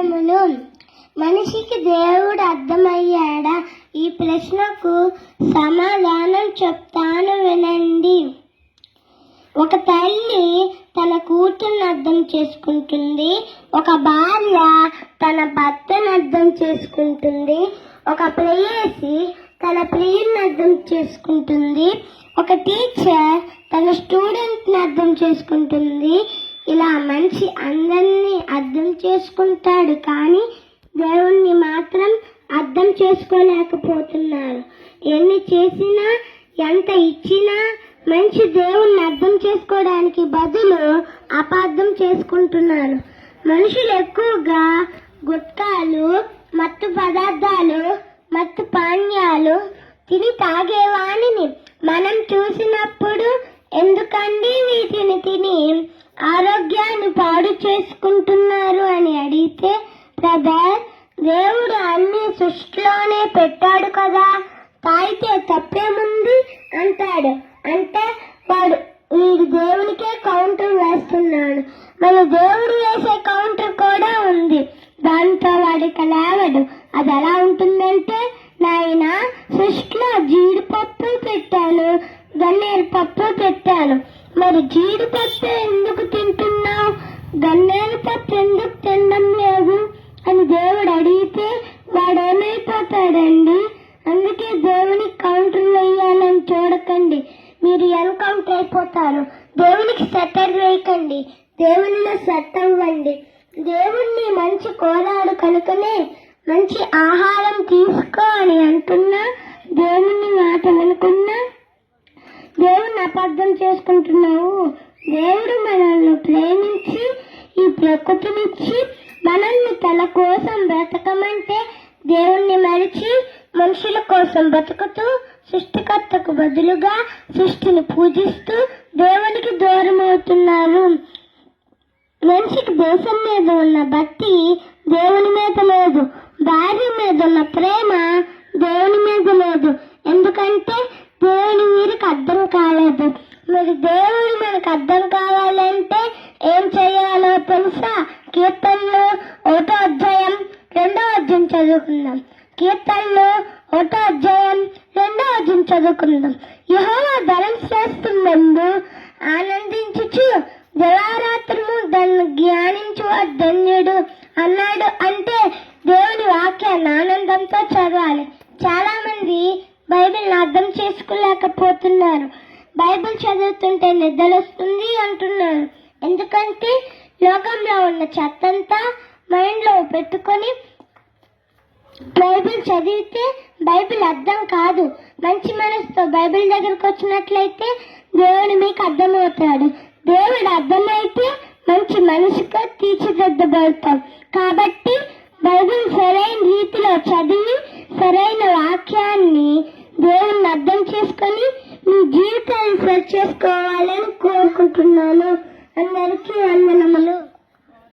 వందనములు మనిషికి దేవుడు అర్థమయ్యాడా? ఈ ప్రశ్నకు సమాధానం చెప్తాను వినండి. ఒక తల్లి తన కూతుర్ని అర్థం చేసుకుంటుంది. ఒక భార్య తన భర్తను అర్థం చేసుకుంటుంది. ఒక ప్రేయసి తన ప్రియుని అర్థం చేసుకుంటుంది. ఒక టీచర్ తన స్టూడెంట్ని అర్థం చేసుకుంటుంది. ఇలా మనిషి అందరినీ అర్థం చేసుకుంటాడు కానీ దేవుణ్ణి మాత్రం అర్థం చేసుకోలేకపోతున్నారు. ఎన్ని చేసినా ఎంత ఇచ్చినా మనిషి దేవుణ్ణి అర్థం చేసుకోవడానికి బదులు అపార్థం చేసుకుంటున్నారు. మనుషులు ఎక్కువగా గుట్కాలు మత్తు పదార్థాలు మత్తు పానీయాలు తిని తాగేవాణిని మనం చూసినప్పుడు ఎందుకండి వీటిని తిని ఆరోగ్యాన్ని పాడు చేసుకుంటున్నారు అని అడిగితే బ్రదర్ దేవుడు అన్ని సృష్టిలోనే పెట్టాడు కదా తాగితే తప్పేముంది? అంటాడు. అంటే వాడు వీడు దేవునికే కౌంటర్ వేస్తున్నాడు. మన దేవుడు వేసే కౌంటర్ కూడా ఉంది. దాంతో వాడికి లేవడు. అది ఎలా ఉంటుందంటే నాయన సృష్టిలో జీడిపప్పు పెట్టాను గన్నేరు పప్పు పెట్టాను. మరి జీడిపప్పు ఎందుకు గన్నేలు గన్నేరు పప్పు ఎందుకు తినడం లేదు. అని దేవుడు అడిగితే వాడు ఏమైపోతాడండి అందుకే దేవునికి కౌంటర్ వేయాలని చూడకండి. మీరు ఎన్కౌంటర్ అయిపోతారు. దేవునికి సెటర్ వేయకండి. దేవునిలో సెట్ అవ్వండి. దేవుణ్ణి మంచి కోరాడు కనుకనే మంచి ఆహారం తీసుకో అని అంటున్నా. దేవుణ్ణి మాట అనుకున్నా దేవుణ్ణి అపార్థం చేసుకుంటున్నావు? దేవుడు మనల్ని ప్రేమించి ఈ ప్రకృతినిచ్చి మనల్ని తన కోసం బ్రతకమంటే దేవుణ్ణి మరిచి మనుషుల కోసం బ్రతుకుతూ సృష్టికర్తకు బదులుగా సృష్టిని పూజిస్తూ దేవునికి దూరం అవుతున్నారు మనిషికి దేశం మీద ఉన్న భక్తి దేవుని మీద లేదు భార్య మీద ఉన్న ప్రేమ దేవుని మీద లేదు ఎందుకంటే దేవుని వీరికి అర్థం కాలేదు మరి దేవుడు మనకు అర్థం కావాలంటే ఏం చేయాలో తెలుసా? కీర్తనలు ఒకటో అధ్యాయం రెండో అధ్యాయం చదువుకుందాం. కీర్తనలు ఒకటో అధ్యాయం రెండో అధ్యాయం చదువుకుందాం. యహోవా ధనం చేస్తున్నందు ఆనందించుచు జలారాత్రము దాన్ని జ్ఞానించు ధన్యుడు అన్నాడు అంటే దేవుని వాక్యాన్ని ఆనందంతో చదవాలి. చాలామంది బైబిల్ని అర్థం చేసుకోలేకపోతున్నారు. బైబిల్ చదువుతుంటే నిద్ర వస్తుంది అంటున్నారు. ఎందుకంటే లోకంలో ఉన్న చెత్తంతా మైండ్లో పెట్టుకొని బైబిల్ చదివితే బైబిల్ అర్థం కాదు. మంచి మనసుతో బైబిల్ దగ్గరకు వచ్చినట్లయితే దేవుడు మీకు అర్థమవుతాడు. దేవుడు అర్థమైతే మంచి మనసుగా తీర్చిదిద్దబడతాం. కాబట్టి బైబిల్ సరైన రీతిలో చదివి సరైన వాక్యాన్ని దేవుణ్ణి అర్థం చేసుకొని మీ జీవితాన్ని చేసుకోవాలని కోరుకుంటున్నాను. అందరికీ వందనములు.